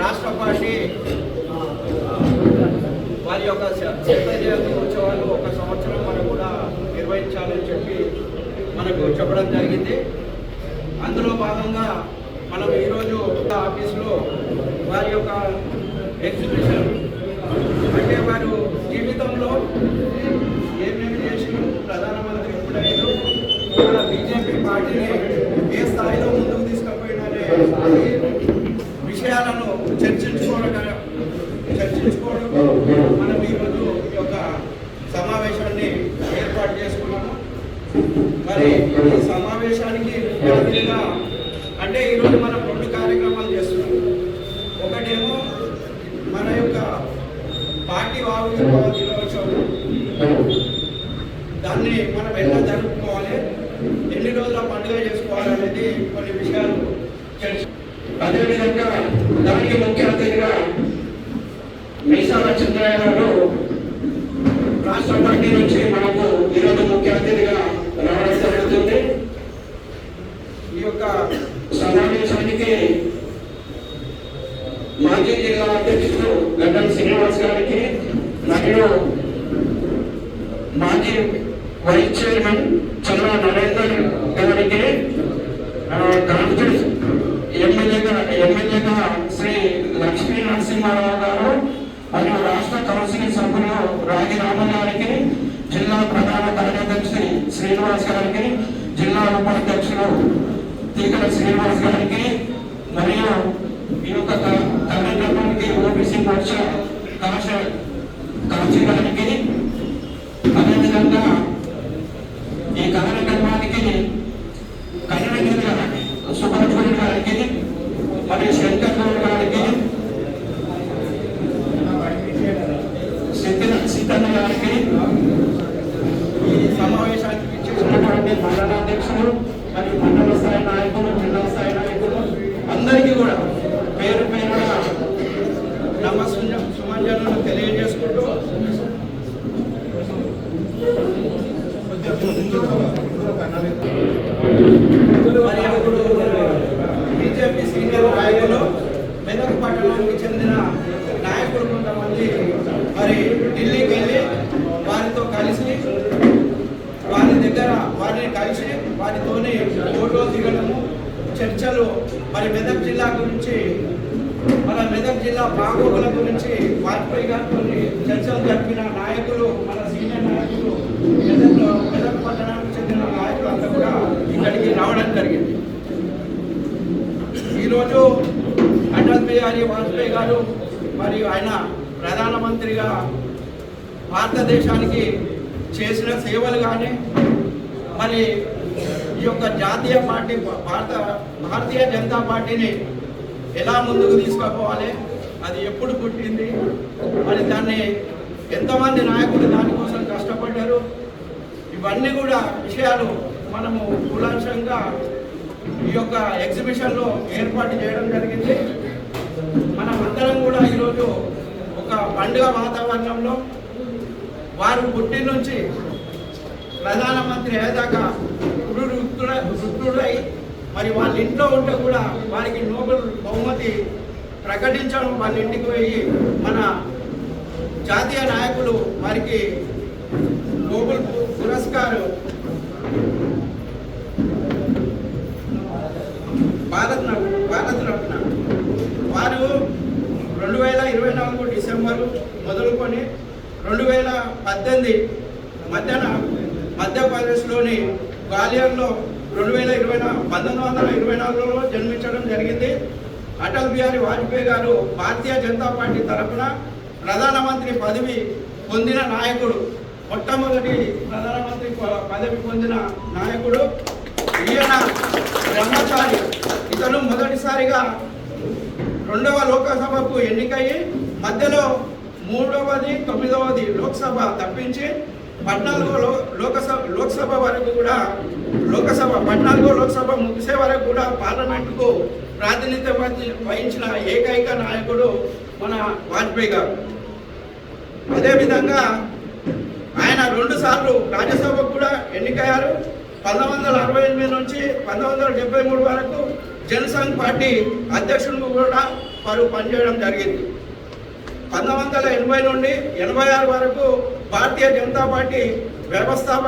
రాష్ట్ర పార్టీ వారి యొక్క శత ఉత్సవాలు ఒక సంవత్సరం మనం కూడా నిర్వహించాలని చెప్పి మనకు చెప్పడం జరిగింది. అందులో భాగంగా మనం ఈరోజు ఆఫీస్లో వారి యొక్క ఎగ్జిబిషన్ అంటే వారు విషయాలను చర్చించుకోవడం చర్చించుకోవడం మనం ఈరోజు ఈ యొక్క సమావేశాన్ని ఏర్పాటు చేసుకున్నాము. మరి ఈ సమావేశానికి అతిథిగా అంటే ఈరోజు మనం రెండు కార్యక్రమాలు చేస్తున్నాం. ఒకటేమో మన యొక్క పార్టీ ఆవిర్భావ దినోత్సవం. దాన్ని మనం ఎలా జరుపుకోవాలి? ఎన్ని రోజుల పండుగ చేసుకోవాలి అనేది కొన్ని విషయాలు తెలుసు అదేవిధంగా దానికి ముఖ్య అతిథిగా మీసాల చంద్రయ్య గారు రాష్ట్ర పార్టీ నుంచి మనకు ఈరోజు ముఖ్య అతిథిగా రావడం జరుగుతుంది. ఈ యొక్క సమావేశానికి మాజీ జిల్లా అధ్యక్షుడు గడ్డం శ్రీనివాస్ గారికి మరియు మాజీ వైస్ చైర్మన్ చంద్ర నరేంద్ర ఎమ్మెల్యేగా శ్రీ లక్ష్మీ నరసింహారావు గారు మరియు రాష్ట్ర కౌన్సిల్ సభ్యులు రాగి రామ గారికి జిల్లా ప్రధాన కార్యదర్శి శ్రీనివాస్ గారికి జిల్లా ఉపాధ్యక్షులు తీగల శ్రీనివాస్ గారికి మరియు ఈ యొక్క కార్యక్రమానికి ఓబీసీ మోర్చా కాశ కాశీ గారికి. అదేవిధంగా ఈ కార్యక్రమానికి కన్నడగిరి సుబ్రహ్మణ్యం గారికి మరియు శంకర్ గౌడ్ గారికి సిద్ధ సిద్ధన్న గారికి ఈ సమావేశానికి ఉండే మండల అధ్యక్షులు మరియు మండల స్థాయి నాయకులు జిల్లా స్థాయి నాయకులు అందరికీ కూడా పేరు పేరున నమస్సు సుమంజలను తెలియజేసుకుంటూ మరి ఇప్పుడు బీజేపీ సీనియర్ నాయకులు మెదక్ పట్టణానికి చెందిన నాయకులు కొంతమంది మరి ఢిల్లీకి వెళ్ళి వారితో కలిసి వారి దగ్గర వారిని కలిసి వారితోనే ఫోటో దిగడము చర్చలు. మరి మెదక్ జిల్లా గురించి మన మెదక్ జిల్లా బాగోగుల గురించి వాజ్పేయి కొన్ని చర్చలు జరిపిన నాయకులు మన సీనియర్ నాయకులు మెదక్లో మెదక్ పట్టణానికి చెందిన నాయకులు అంతా కూడా ఇక్కడికి రావడం జరిగింది. ఈరోజు అటల్ బిహారీ వాజ్పేయి గారు మరియు ఆయన ప్రధానమంత్రిగా భారతదేశానికి చేసిన సేవలు కానీ మరి ఈ యొక్క జాతీయ పార్టీ భారత భారతీయ జనతా పార్టీని ఎలా ముందుకు తీసుకుపోవాలి? అది ఎప్పుడు పుట్టింది? మరి దాన్ని ఎంతమంది నాయకులు దానికోసం కష్టపడ్డారు? ఇవన్నీ కూడా విషయాలు మనము కూలాంశంగా ఈ యొక్క ఎగ్జిబిషన్లో ఏర్పాటు చేయడం జరిగింది. మనం అందరం కూడా ఈరోజు ఒక పండుగ వాతావరణంలో వారు పుట్టి నుంచి ప్రధానమంత్రి అయ్యేదాకా వృద్ధుడ వృద్ధుడై మరి వాళ్ళ ఇంట్లో ఉంటే కూడా వారికి నోబెల్ బహుమతి ప్రకటించడం వాళ్ళ ఇంటికి పోయి మన జాతీయ నాయకులు వారికి నోబెల్ పురస్కారం. భారత్ భారత్ రత్న. వారు రెండు వేల ఇరవై నాలుగు డిసెంబరు మొదలుకొని రెండు వేల పద్దెనిమిది మధ్యాహ్న మధ్యప్రదేశ్లోని గ్వాలియర్లో రెండు వేల ఇరవై నాలుగు పంతొమ్మిది వందల ఇరవై నాలుగులో జన్మించడం జరిగింది. అటల్ బిహారీ వాజ్పేయి గారు భారతీయ జనతా పార్టీ తరఫున ప్రధానమంత్రి పదవి పొందిన నాయకుడు. మొట్టమొదటి ప్రధానమంత్రి ప- పదవి పొందిన నాయకుడు ఈయన బ్రహ్మచారి. ఇతను మొదటిసారిగా రెండవ లోకసభకు ఎన్నికయ్యి మధ్యలో మూడవది తొమ్మిదవది లోక్సభ తప్పించి పద్నాలుగో లో లోకసభ లోక్సభ వరకు కూడా లోకసభ పద్నాలుగో లోక్సభ ముగిసే వరకు కూడా పార్లమెంటుకు ప్రాతినిధ్యం వహించిన ఏకైక నాయకుడు మన వాజ్పేయి గారు. అదేవిధంగా ఆయన రెండు సార్లు రాజ్యసభకు కూడా ఎన్నికయ్యారు. పంతొమ్మిది వందల అరవై ఎనిమిది నుంచి పంతొమ్మిది వందల డెబ్బై మూడు వరకు జనసంఘ్ పార్టీ అధ్యక్షుడు కూడా వారు పనిచేయడం జరిగింది. పంతొమ్మిది వందల ఎనభై నుండి ఎనభై ఆరు వరకు భారతీయ జనతా పార్టీ వ్యవస్థాపక